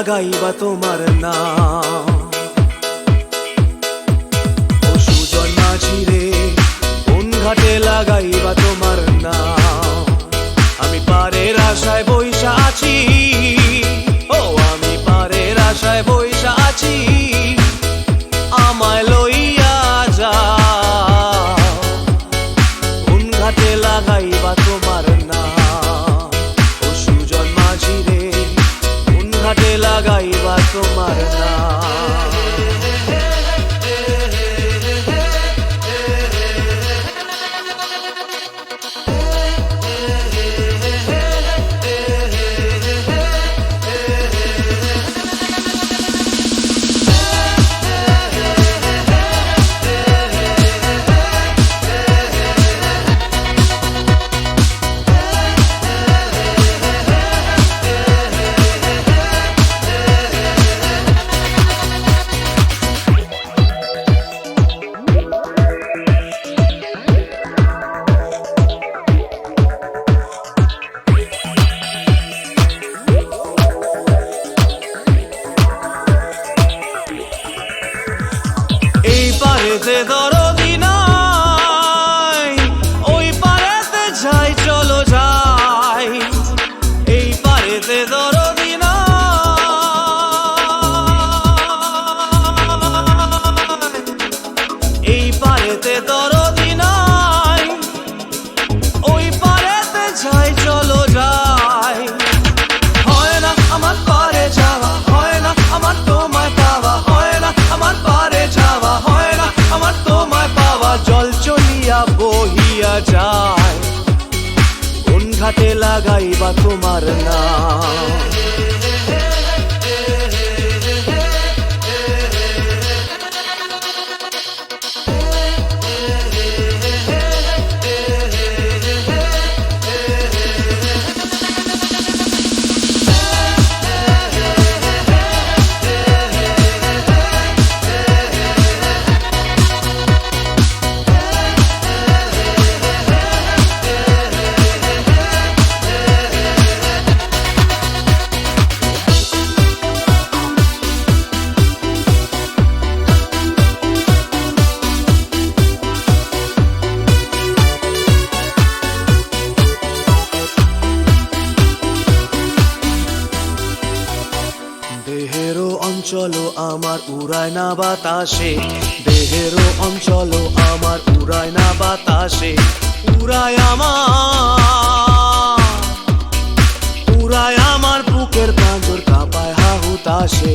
লাগাইবা তোমার নাম। hacedor. গাইবা তোমার নাম। আসে দেহের অঞ্চল আমার উড়ায় না বাতাসে। উড়ায় আমার। উড়ায় আমার বুকের পাঁজর কাঁপায় হাহুতাসে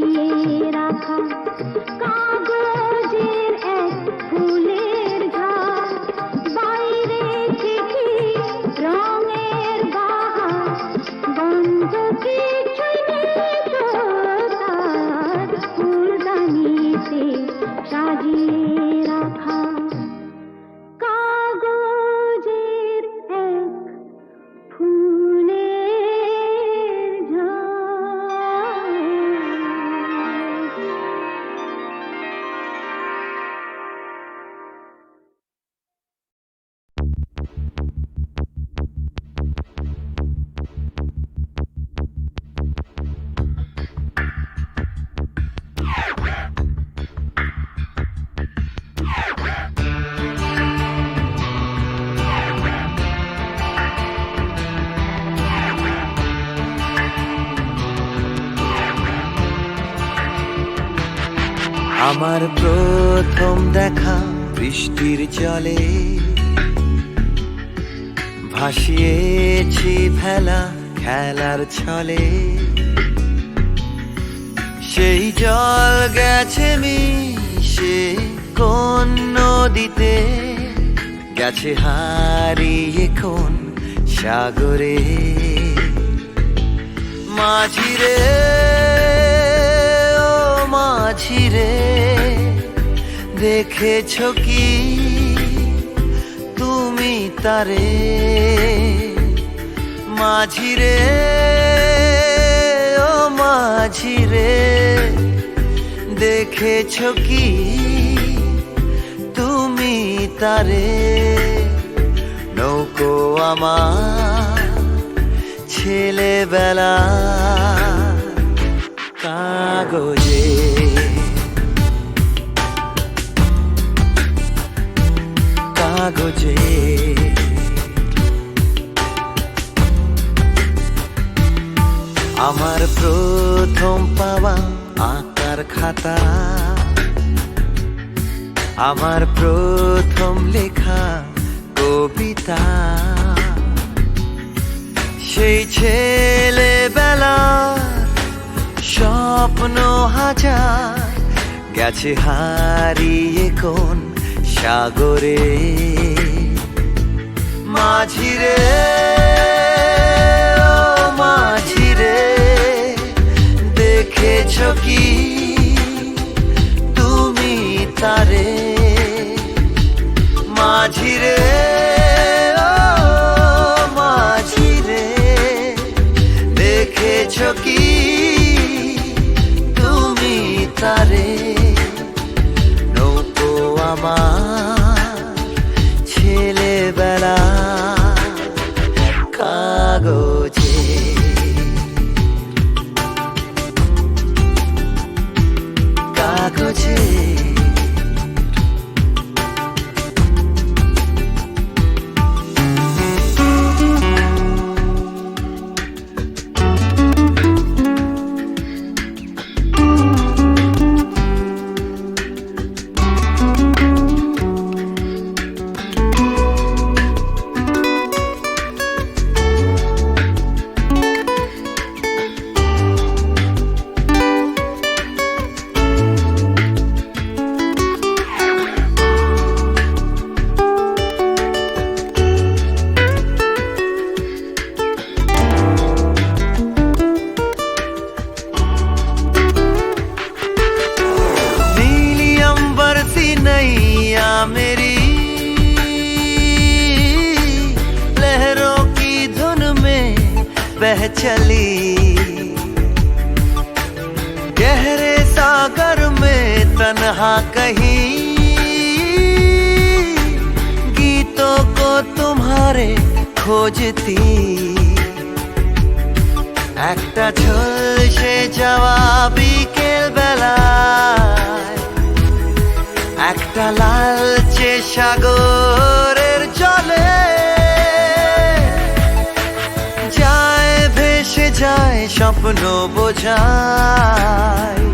घेरा था। আমার প্রথম দেখা বৃষ্টির জলে। ভাসিয়েছি ভেলা খেলার ছলে। সেই জল গেছে মিশে কোন নদীতে। গেছে হারিয়ে কোন সাগরে। মাঝিরে মাঝিরে দেখেছ কি? তুমি তারে মাঝিরে ও মাঝিরে দেখেছ কি? তুমি তারে নৌকো আমার ছেলেবেলা কাগজে আমার প্রথম পাওয়া আঁকার খাতা। আমার প্রথম লেখা কবিতা। সেই ছেলেবেলা স্বপ্ন হাজার, গেছে হারিয়ে কোন সাগরে মাঝিরে बह चली गहरे सागर में तन्हा कहीं गीतों को तुम्हारे खोजती একটা ঝলসে যাওয়া বিকেল বেলায় একটা লালচে সাগরের জলে যায় স্বপ্ন বোঝায়।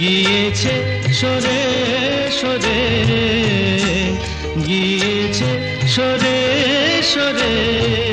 গিয়েছে সরে সরে। গিয়েছে সরে সরে।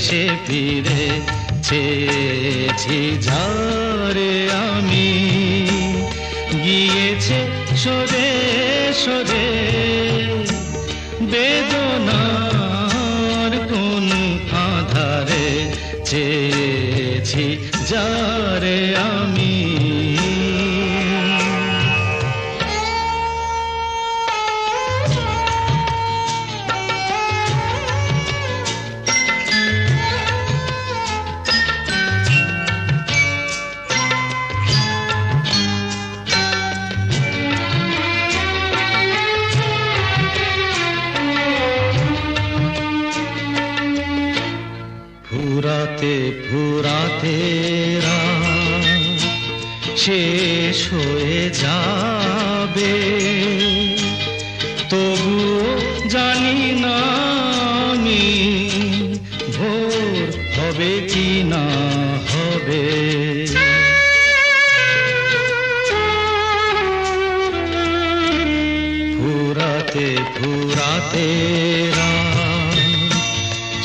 చేసే పీరే చే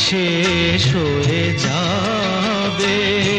শেষ হয়ে যাবে।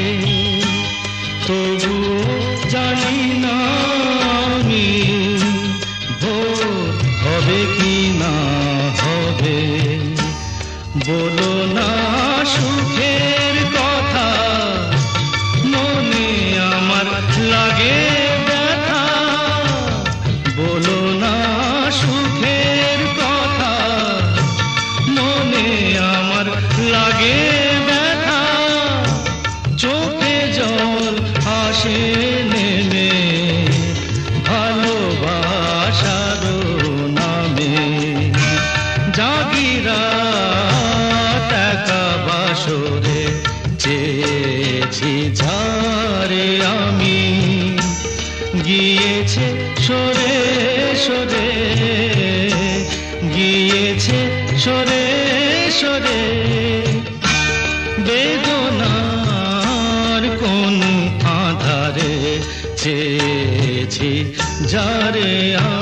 जा रे आ